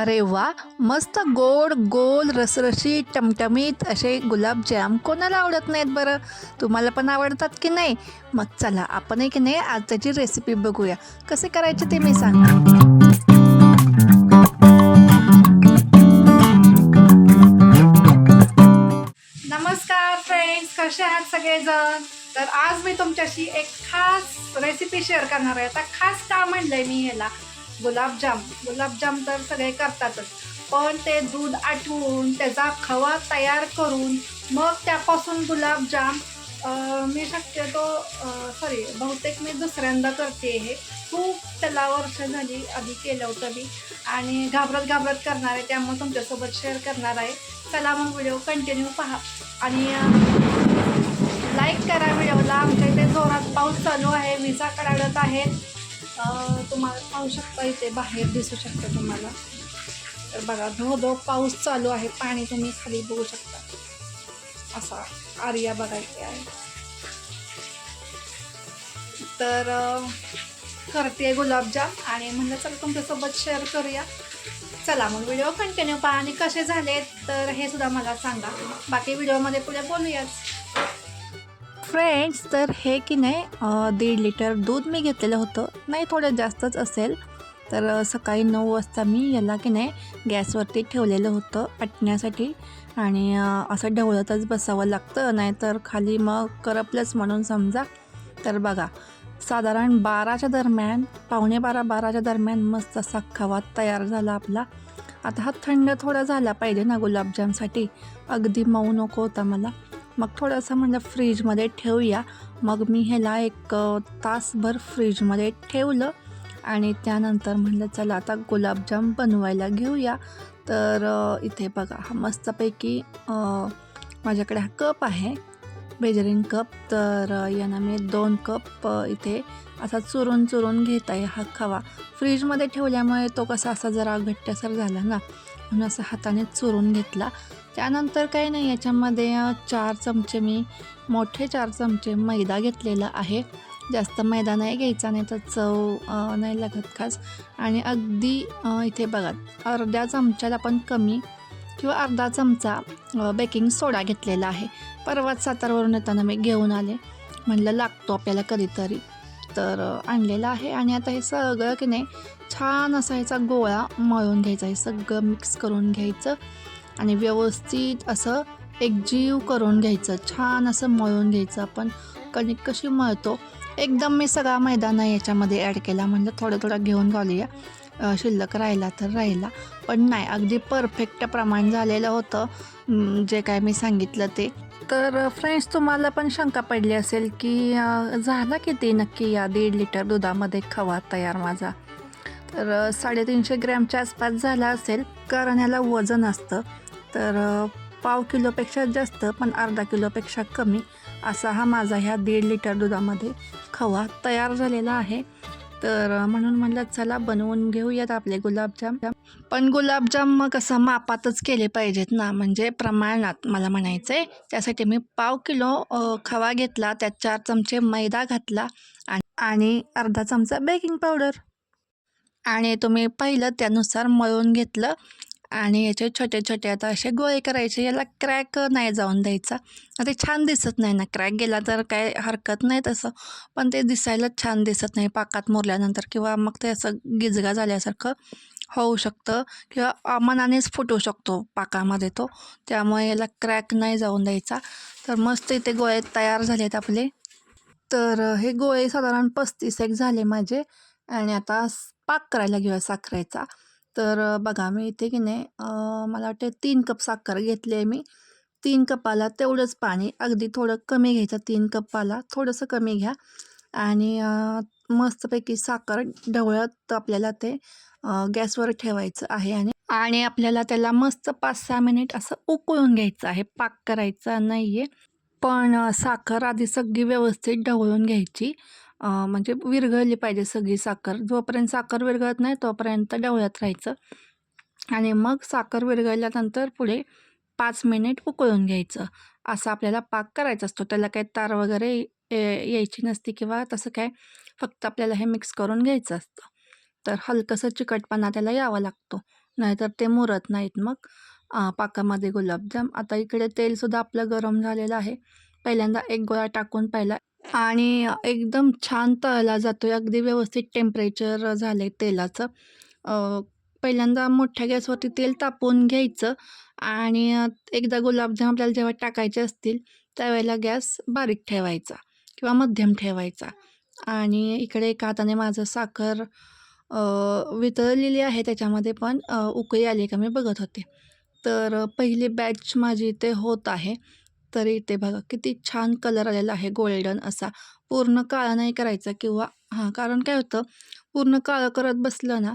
अरे वा मस्त गोड गोल रसरशी टमटमीत असे गुलाबजाम कोणाला आवडत नाहीत बरं? तुम्हाला पण आवडतात की नाही? मग चला आपणही की नाही आज त्याची रेसिपी बघूया. कसे करायचे ते मी सांगते. नमस्कार फ्रेंड्स कसे आहात सगळेजण? तर आज मी तुमच्याशी एक खास रेसिपी शेअर करणार आहे. आता खास का म्हणलंय मी ह्याला गुलाबजाम गुलाबजाम तर सगळे करतातच. पण ते दूध आठवून त्याचा खवा तयार करून मग त्यापासून गुलाबजाम मी शक्यतो सॉरी बहुतेक मी दुसऱ्यांदा करते हे. खूप त्याला वर्ष झाली आधी केलं होतं मी. आणि घाबरत घाबरत करणार आहे त्यामुळे तुमच्यासोबत शेअर करणार आहे. चला मग व्हिडिओ कंटिन्यू पहा. आणि लाईक करा व्हिडिओला आमच्या इथे जोरात पाऊस चालू आहे. विजा कडाडत आहेत तुम्हाला पाहू शकता इथे बाहेर दिसू शकतं तुम्हाला. तर बघा धो धो पाऊस चालू आहे. पाणी तुम्ही खाली बघू शकता. असा आर्या बघायचे आहे. तर करते गुलाबजाम आणि म्हणलं चला तुमच्यासोबत शेअर करूया. चला मग व्हिडिओ कंटिन्यू पहा. आणि कसे झाले तर हे सुद्धा मला सांगा. बाकी व्हिडिओमध्ये पुढे बोलूयाच. फ्रेंड्स तर हे की नाही दीड लिटर दूध मी घेतलेलं होतं. नाही थोडं जास्तच असेल. तर सकाळी नऊ वाजता मी याला की नाही गॅसवरती ठेवलेलं होतं आटण्यासाठी आणि असं ढवळतच बसावं लागतं. नाहीतर खाली मग करपलंच म्हणून समजा. तर बघा साधारण बाराच्या दरम्यान पावणे बारा बाराच्या दरम्यान मस्त असा खवा तयार झाला आपला. आता हा थंड थोडा झाला पाहिजे ना गुलाबजामसाठी. अगदी मऊ नको होता मला. मग थोडंसं म्हणजे फ्रीजमध्ये ठेवूया. मग मी ह्याला एक तासभर फ्रीजमध्ये ठेवलं आणि त्यानंतर म्हणलं चला आता गुलाबजाम बनवायला घेऊया. तर इथे बघा हा मस्तपैकी माझ्याकडे हा कप आहे मेजरिंग कप. तर यांना मी दोन कप इथे असा चुरून चुरून घेत आहे हा खवा. फ्रीजमध्ये ठेवल्यामुळे तो कसा असा जरा घट्टसर झाला ना. म्हणून असं हाताने चुरून घेतला. त्यानंतर काही नाही याच्यामध्ये चार चमचे मी मोठे चार चमचे मैदा घेतलेला आहे. जास्त मैदा नाही घ्यायचा नाही तर चव नाही लागत खास. आणि अगदी इथे बघा अर्ध्या चमच्याला पण कमी किंवा अर्धा चमचा बेकिंग सोडा घेतलेला आहे. परवाच सातारवरून येताना मी घेऊन आले. म्हणलं लागतो आपल्याला कधीतरी. तर आणलेलं आणलेला आहे. आणि आता हे सगळं की नाही छान असा ह्याचा गोळा मळून घ्यायचा हे सगळं मिक्स करून घ्यायचं आणि व्यवस्थित असं एकजीव करून घ्यायचं छान असं मळून घ्यायचं आपण कणिक कशी मळतो एकदम मी सगळा मैदाना याच्यामध्ये ॲड केला म्हणजे थोडं थोडं घेऊन घालूया शिल्लक राहिला तर राहिला पण नाही अगदी परफेक्ट प्रमाण झालेलं होतं जे काय मी सांगितलं ते तर फ्रेंड्स तुम्हाला पण शंका पडली असेल की झाला किती नक्की या दीड लिटर दुधामध्ये खवा तयार माझा तर साडेतीनशे ग्रॅमच्या आसपास झाला असेल. कारण याला वजन असतं. तर पाव किलोपेक्षा जास्त पण अर्धा किलोपेक्षा कमी असा हा माझा ह्या दीड लिटर दुधामध्ये खवा तयार झालेला आहे. तर म्हणून म्हणलं चला बनवून घेऊयात आपले गुलाबजाम. पण गुलाबजाम मग असं मापातच केले पाहिजेत ना. म्हणजे प्रमाणात मला म्हणायचं आहे त्यासाठी मी पाव किलो खवा घेतला. त्यात चार चमचे मैदा घातला. आणि आणि अर्धा चमचा बेकिंग पावडर. आणि तुम्ही पहिलं त्यानुसार मळून घेतलं आणि याचे छोटे छोटे आता असे गोळे करायचे याला क्रॅक नाही जाऊन द्यायचा. आता ते छान दिसत नाही ना क्रॅक गेला तर काय हरकत नाही तसं. पण ते दिसायला छान दिसत नाही पाकात मुरल्यानंतर किंवा मग ते असं गिजगा झाल्यासारखं होऊ शकतं किंवा अमानानेच मनानेच फुटू शकतो पाकामध्ये तो. त्यामुळे याला क्रॅक नाही जाऊन द्यायचा. तर मस्त इथे गोळे तयार झालेत आपले. तर हे गोळे साधारण पस्तीस एक झाले माझे. आणि आता पाक करायला घेऊया साखरेचा. तर बघा मी इथे की नाही मला वाटते तीन कप साखर घेतली आहे मी. तीन कपाला तेवढंच पाणी अगदी थोडं कमी घ्यायचं तीन कपाला थोडंसं कमी घ्या. आणि मस्तपैकी साखर ढवळत आपल्याला ते गॅसवर ठेवायचं आहे आणि आणि आपल्याला त्याला मस्त पाच सहा मिनिट असं उकळून घ्यायचं आहे. पाक करायचा नाही आहे पण साखर आधी सगळी व्यवस्थित ढवळून घ्यायची. म्हणजे विरघळली पाहिजे सगळी साखर. जोपर्यंत साखर विरघळत नाही तोपर्यंत डवळ्यात राहायचं. आणि मग साखर विरघळल्यानंतर पुढे पाच मिनिट उकळून घ्यायचं. असं आपल्याला पाक करायचा असतो. त्याला काही तार वगैरे ये- यायची नसती किंवा तसं काय फक्त आपल्याला हे मिक्स करून घ्यायचं असतं. तर हलकंसं चिकटपणा त्याला यावा लागतो. नाहीतर ते मुरत नाहीत मग. पाकामध्ये गुलाबजाम. आता इकडे तेलसुद्धा आपलं गरम झालेलं आहे. पहिल्यांदा एक गोळा टाकून पाहिला आणि एकदम छान तळला जातो. आहे अगदी व्यवस्थित टेम्परेचर झालं आहे तेलाचं पहिल्यांदा मोठ्या गॅसवरती तेल तापवून घ्यायचं आणि एकदा गुलाबजाम आपल्याला जेव्हा टाकायचे असतील त्यावेळेला गॅस बारीक ठेवायचा किंवा मध्यम ठेवायचा. आणि इकडे एका हाताने माझं साखर वितळलेली आहे त्याच्यामध्ये पण उकळी आली का मी बघत होते. तर पहिली बॅच माझी इथे होत आहे. तर इथे बघा किती छान कलर आलेला आहे गोल्डन असा. पूर्ण काळा नाही करायचा किंवा हां कारण काय होतं पूर्ण काळं करत बसलं ना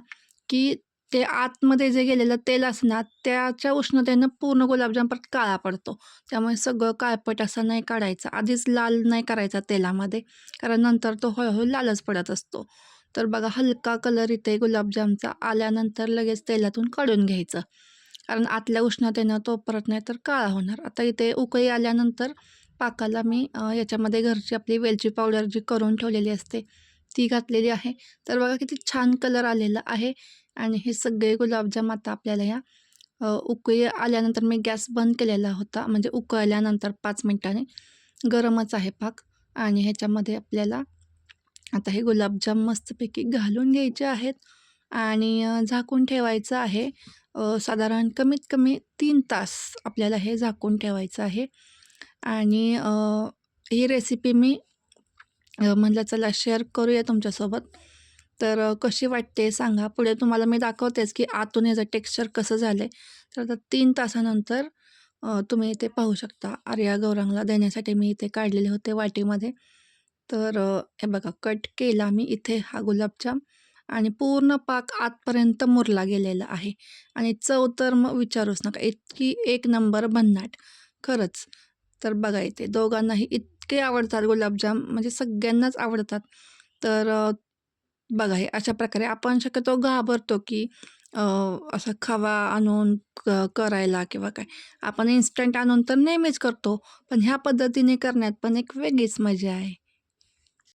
की ते आतमध्ये जे गेलेलं तेल असं ना त्याच्या उष्णतेनं पूर्ण गुलाबजाम परत काळा पडतो. त्यामुळे सगळं काळपट असं नाही काढायचं. आधीच लाल नाही करायचा तेलामध्ये कारण नंतर तो हळूहळू लालच पडत असतो. तर बघा हलका कलर इथे गुलाबजामचा आल्यानंतर लगेच तेलातून काढून घ्यायचं. कारण आतल्या उष्णतेनं तो परत नाही तर काळा होणार. आता इथे उकळी आल्यानंतर पाकाला मी याच्यामध्ये घरची आपली वेलची पावडर जी करून ठेवलेली असते ती घातलेली आहे. तर बघा किती छान कलर आलेला आहे आणि हे सगळे गुलाबजाम आता आपल्याला ह्या उकळी आल्यानंतर मी गॅस बंद केलेला होता. म्हणजे उकळल्यानंतर पाच मिनटाने गरमच आहे पाक आणि ह्याच्यामध्ये आपल्याला आता हे गुलाबजाम मस्तपैकी घालून घ्यायचे आहेत आणि झाकून ठेवायचं आहे. साधारण कमीत कमी तीन तास आपल्याला हे झाकून ठेवायचं आहे. आणि ही रेसिपी मी म्हटलं म्हणलं चला शेअर करूया तुमच्यासोबत. तर कशी वाटते सांगा. पुढे तुम्हाला मी दाखवतेच की आतून याचं टेक्स्चर कसं झालं आहे तर आता तीन तासानंतर तुम्ही इथे पाहू शकता. आर्या गौरांगला देण्यासाठी मी इथे काढलेले होते वाटीमध्ये. तर हे बघा कट केला मी इथे हा गुलाबजाम. आणि पूर्ण पाक आतपर्यंत मुरला गेलेला आहे. आणि चव तर मग विचारूच नका इतकी एक नंबर भन्नाट. खरंच. तर बघा इथे दोघांनाही इतके आवडतात गुलाबजाम म्हणजे सगळ्यांनाच आवडतात. तर बघा हे अशा प्रकारे आपण शक्यतो घाबरतो की असं खवा आणून क करायला किंवा काय. आपण इन्स्टंट आणून तर नेहमीच करतो पण ह्या पद्धतीने करण्यात पण एक वेगळीच मजा आहे.